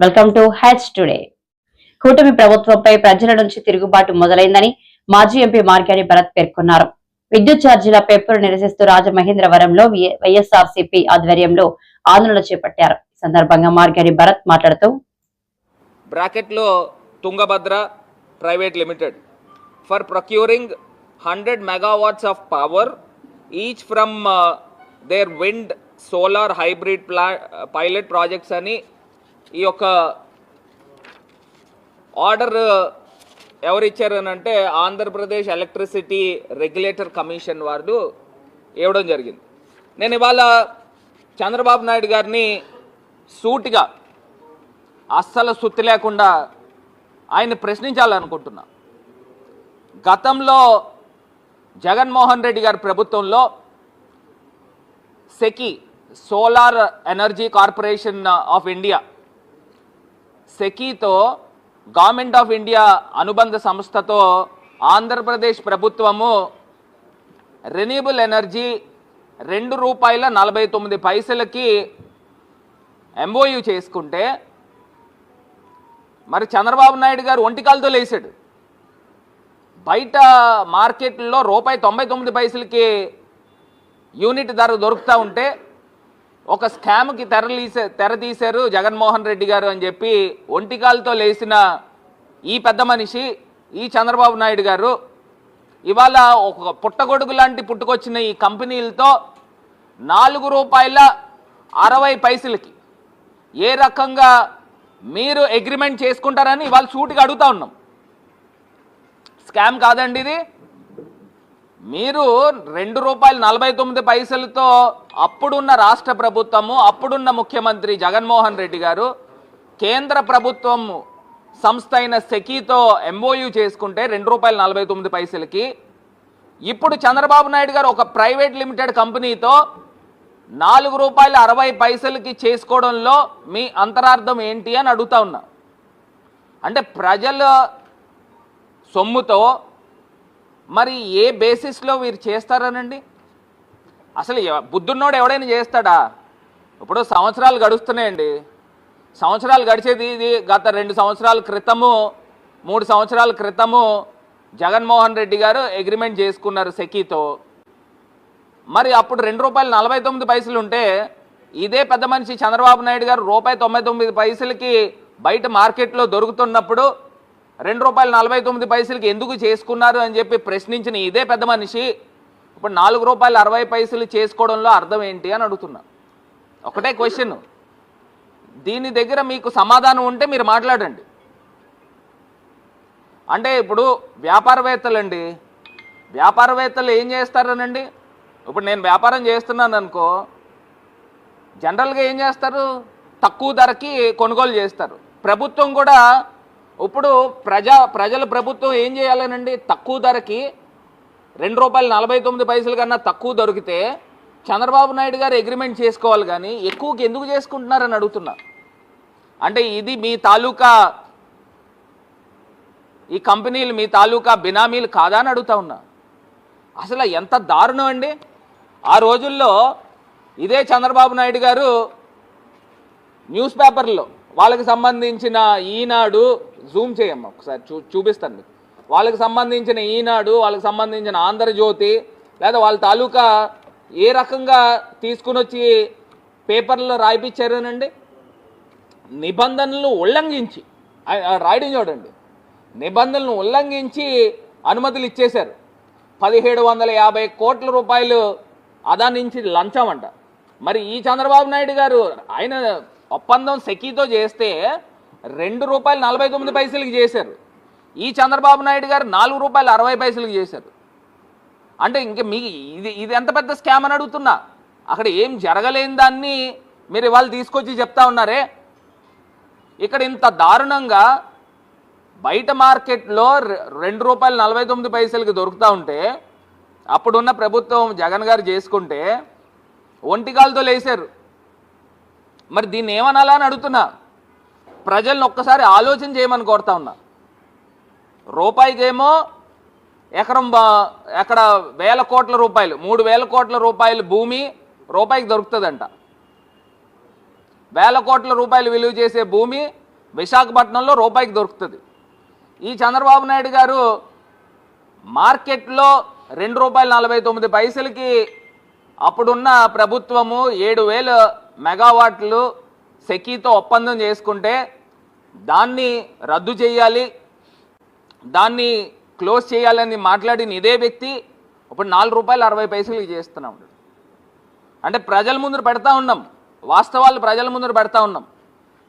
Welcome to hatch today కూటమి ప్రభుత్వంపై ప్రజల నుంచి తిరుగుబాటు మొదలైందని మాజీ ఎంపీ మార్గాని భరత్ పేర్కొన్నారు. విద్యుత్ ఛార్జీల పెంపును నిరసిస్తూ రాజమహేంద్రవరంలో వైఎస్ఆర్సీపీ ఆధ్వర్యంలో ఆందోళన చేపట్టారు. సందర్భంగా మార్గాని భరత్ మాట్లాడుతూ బ్రాకెట్లో Tungabhadra private limited. For procuring hundred megawatts of power each from their wind solar hybrid ప్లా పైలట్ ప్రాజెక్ట్స్ అని ఈ యొక్క ఆర్డర్ ఎవరు ఆంధ్రప్రదేశ్ ఎలక్ట్రిసిటీ రెగ్యులేటర్ కమిషన్ వారు ఇవ్వడం జరిగింది. నేను ఇవాళ చంద్రబాబు నాయుడు గారిని సూటిగా అస్సలు సుత్తి లేకుండా ఆయన ప్రశ్నించాలనుకుంటున్నా. గతంలో జగన్మోహన్ రెడ్డి గారి ప్రభుత్వంలో SECI solar energy corporation of India సెకీతో government of India అనుబంధ సంస్థతో ఆంధ్రప్రదేశ్ ప్రభుత్వము రెన్యూబుల్ ఎనర్జీ రెండు రూపాయల నలభై తొమ్మిది పైసలకి ఎంఓయూ చేసుకుంటే మరి చంద్రబాబు నాయుడు గారు ఒంటికాలతో లేచాడు. బయట మార్కెట్లో రూపాయి తొంభై తొమ్మిది పైసలకి యూనిట్ ధర దొరుకుతూ ఉంటే ఒక స్కామ్కి తెరలీసే తెర తీశారు జగన్మోహన్ రెడ్డి గారు అని చెప్పి ఒంటికాలతో లేచిన ఈ పెద్ద మనిషి ఈ చంద్రబాబు నాయుడు గారు ఇవాళ ఒక పుట్టగొడుగు లాంటి పుట్టుకొచ్చిన ఈ కంపెనీలతో నాలుగు రూపాయల అరవై పైసలకి ఏ రకంగా మీరు అగ్రిమెంట్ చేసుకుంటారని ఇవాళ సూటిగా అడుగుతా ఉన్నాం. స్కామ్ కాదండి ఇది. మీరు రెండు రూపాయలు నలభై తొమ్మిది పైసలతో అప్పుడున్న రాష్ట్ర ప్రభుత్వము అప్పుడున్న ముఖ్యమంత్రి జగన్మోహన్ రెడ్డి గారు కేంద్ర ప్రభుత్వం సంస్థ అయిన సెకీతో ఎంఓయూ చేసుకుంటే రెండు రూపాయలు నలభై తొమ్మిది పైసలకి. ఇప్పుడు చంద్రబాబు నాయుడు గారు ఒక ప్రైవేట్ లిమిటెడ్ కంపెనీతో నాలుగు రూపాయల అరవై పైసలకి చేసుకోవడంలో మీ అంతరార్థం ఏంటి అని అడుగుతా ఉన్నా. అంటే ప్రజల సొమ్ముతో మరి ఏ బేసిస్లో వీరు చేస్తారనండి? అసలు బుద్ధున్నోడు ఎవడైనా చేస్తాడా? ఇప్పుడు సంవత్సరాలు గడుస్తున్నాయండి. సంవత్సరాలు గడిచేది ఇది గత రెండు సంవత్సరాల క్రితము మూడు సంవత్సరాల క్రితము జగన్మోహన్ రెడ్డి గారు అగ్రిమెంట్ చేసుకున్నారు సెకీతో. మరి అప్పుడు రెండు రూపాయలు నలభై తొమ్మిది పైసలు ఉంటే ఇదే పెద్ద మనిషి చంద్రబాబు నాయుడు గారు రూపాయి తొంభై తొమ్మిది పైసలకి బయట మార్కెట్లో దొరుకుతున్నప్పుడు రెండు రూపాయలు నలభై తొమ్మిది పైసలకి ఎందుకు చేసుకున్నారు అని చెప్పి ప్రశ్నించిన ఇదే పెద్ద మనిషి. ఇప్పుడు నాలుగు రూపాయలు అరవై పైసలు చేసుకోవడంలో అర్థం ఏంటి అని అడుగుతున్నా. ఒకటే క్వశ్చన్. దీని దగ్గర మీకు సమాధానం ఉంటే మీరు మాట్లాడండి. అంటే ఇప్పుడు వ్యాపారవేత్తలండి. వ్యాపారవేత్తలు ఏం చేస్తారనండి? ఇప్పుడు నేను వ్యాపారం చేస్తున్నాను అనుకో జనరల్గా ఏం చేస్తారు? తక్కువ ధరకి కొనుగోలు చేస్తారు. ప్రభుత్వం కూడా ఇప్పుడు ప్రజా ప్రజల ప్రభుత్వం ఏం చేయాలనండి? తక్కువ ధరకి రెండు రూపాయలు నలభై తొమ్మిది పైసలు కన్నా తక్కువ దొరికితే చంద్రబాబు నాయుడు గారు అగ్రిమెంట్ చేసుకోవాలి కానీ ఎక్కువకి ఎందుకు చేసుకుంటున్నారని అడుగుతున్నా. అంటే ఇది మీ తాలూకా ఈ కంపెనీలు మీ తాలూకా బినామీలు కాదా అని అడుగుతా ఉన్నా. అసలు ఎంత దారుణం అండి? ఆ రోజుల్లో ఇదే చంద్రబాబు నాయుడు గారు న్యూస్ పేపర్లో వాళ్ళకి సంబంధించిన ఈనాడు జూమ్ చేయమ్మా ఒకసారి చూ చూపిస్తాను మీకు. వాళ్ళకి సంబంధించిన ఈనాడు వాళ్ళకి సంబంధించిన ఆంధ్రజ్యోతి లేదా వాళ్ళ తాలూకా ఏ రకంగా తీసుకుని వచ్చి పేపర్లో రాయిపించారనండి నిబంధనలు ఉల్లంఘించి ఆ- రాయడం చూడండి. నిబంధనలను ఉల్లంఘించి అనుమతులు ఇచ్చేశారు. పదిహేడు వందల యాభై కోట్ల రూపాయలు అదానించి లంచం అంట. మరి ఈ చంద్రబాబు నాయుడు గారు ఆయన ఒప్పందం సెకీతో చేస్తే రెండు రూపాయలు నలభై తొమ్మిది పైసలకి చేశారు. ఈ చంద్రబాబు నాయుడు గారు నాలుగు రూపాయలు అరవై పైసలకి చేశారు. అంటే ఇంక మీ ఇది ఇది ఎంత పెద్ద స్కామ్ అని అడుగుతున్నా. అక్కడ ఏం జరగలేని దాన్ని మీరు ఇవాళ తీసుకొచ్చి చెప్తా ఉన్నారే. ఇక్కడ ఇంత దారుణంగా బయట మార్కెట్లో రెండు రూపాయలు నలభై తొమ్మిది పైసలకి దొరుకుతూ ఉంటే అప్పుడున్న ప్రభుత్వం జగన్ గారు చేసుకుంటే ఒంటికాలతో లేశారు. మరి దీన్ని ఏమనాలా అని అడుగుతున్నా. ప్రజలను ఒక్కసారి ఆలోచన చేయమని కోరుతా ఉన్నా. రూపాయికేమో ఎకరం బా- ఎక్కడ వేల కోట్ల రూపాయలు మూడు వేల కోట్ల రూపాయలు భూమి రూపాయికి దొరుకుతుందంట. వేల కోట్ల రూపాయలు విలువ చేసే భూమి విశాఖపట్నంలో రూపాయికి దొరుకుతుంది. ఈ చంద్రబాబు నాయుడు గారు మార్కెట్లో రెండు రూపాయల నలభై తొమ్మిది పైసలకి అప్పుడున్న ప్రభుత్వము ఏడు వేల మెగావాట్లు సెకీతో ఒప్పందం చేసుకుంటే దాన్ని రద్దు చేయాలి దాన్ని క్లోజ్ చేయాలని మాట్లాడిన ఇదే వ్యక్తి ఇప్పుడు నాలుగు రూపాయలు అరవై పైసలు చేస్తున్నాం అంటే ప్రజల ముందు పెడతా ఉన్నాం వాస్తవాలు ప్రజల ముందు పెడతా ఉన్నాం.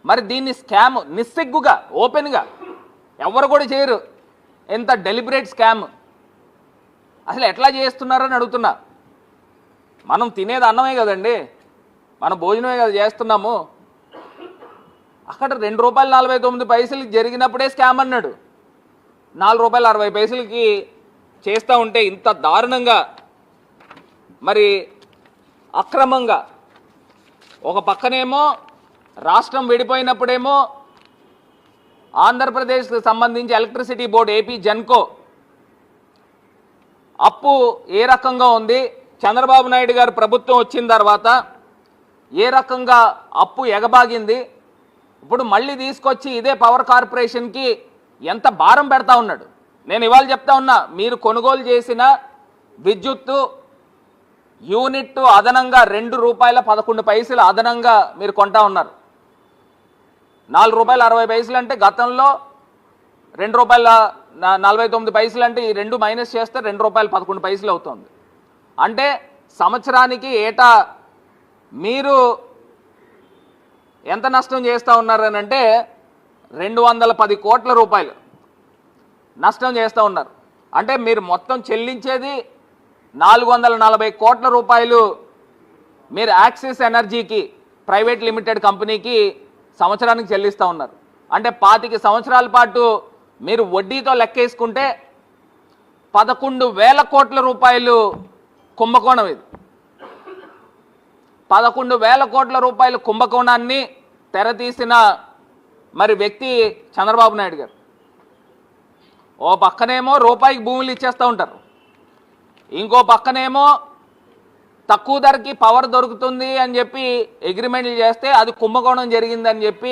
మరి దీన్ని స్కామ్ నిస్సిగ్గుగా ఓపెన్గా ఎవరు కూడా చేయరు. ఎంత డెలిబరేట్ స్కామ్. అసలు ఎట్లా చేస్తున్నారని అడుగుతున్నా. మనం తినేది అన్నమే కదండి. మనం భోజనమే కదా చేస్తున్నాము. అక్కడ రెండు రూపాయలు నలభై తొమ్మిది పైసలు జరిగినప్పుడే స్కామ్ అన్నాడు. నాలుగు రూపాయలు అరవై పైసలకి చేస్తూ ఉంటే ఇంత దారుణంగా మరి అక్రమంగా ఒక పక్కనేమో రాష్ట్రం విడిపోయినప్పుడేమో ఆంధ్రప్రదేశ్కి సంబంధించి ఎలక్ట్రిసిటీ బోర్డు ఏపీ జెన్కో అప్పు ఏ రకంగా ఉంది? చంద్రబాబు నాయుడు గారు ప్రభుత్వం వచ్చిన తర్వాత ఏ రకంగా అప్పు ఎగబాగింది? ఇప్పుడు మళ్ళీ తీసుకొచ్చి ఇదే పవర్ కార్పొరేషన్కి ఎంత భారం పెడతా ఉన్నాడు. నేను ఇవాళ చెప్తా ఉన్నా మీరు కొనుగోలు చేసిన విద్యుత్తు యూనిట్ అదనంగా రెండు రూపాయల పదకొండు పైసలు అదనంగా మీరు కొంటా ఉన్నారు. నాలుగు రూపాయల అరవై పైసలు అంటే గతంలో రెండు రూపాయల నలభై తొమ్మిది పైసలు అంటే ఈ రెండు మైనస్ చేస్తే రెండు రూపాయల పదకొండు పైసలు అవుతుంది. అంటే సంవత్సరానికి ఏటా మీరు ఎంత నష్టం చేస్తూ ఉన్నారనంటే రెండు వందల పది కోట్ల రూపాయలు నష్టం చేస్తూ ఉన్నారు. అంటే మీరు మొత్తం చెల్లించేది నాలుగు వందల నలభై కోట్ల రూపాయలు మీరు యాక్సిస్ ఎనర్జీకి ప్రైవేట్ లిమిటెడ్ కంపెనీకి సంవత్సరానికి చెల్లిస్తూ ఉన్నారు. అంటే పాతిక సంవత్సరాల పాటు మీరు వడ్డీతో లెక్కేసుకుంటే పదకొండు వేల కోట్ల రూపాయలు కుంభకోణం ఇది. పదకొండు వేల కోట్ల రూపాయల కుంభకోణాన్ని తెరతీసిన మరి వ్యక్తి చంద్రబాబు నాయుడు గారు. ఓ పక్కనేమో రూపాయికి భూములు ఇచ్చేస్తూ ఉంటారు. ఇంకో పక్కనేమో తక్కువ ధరకి పవర్ దొరుకుతుంది అని చెప్పి అగ్రిమెంట్లు చేస్తే అది కుంభకోణం జరిగిందని చెప్పి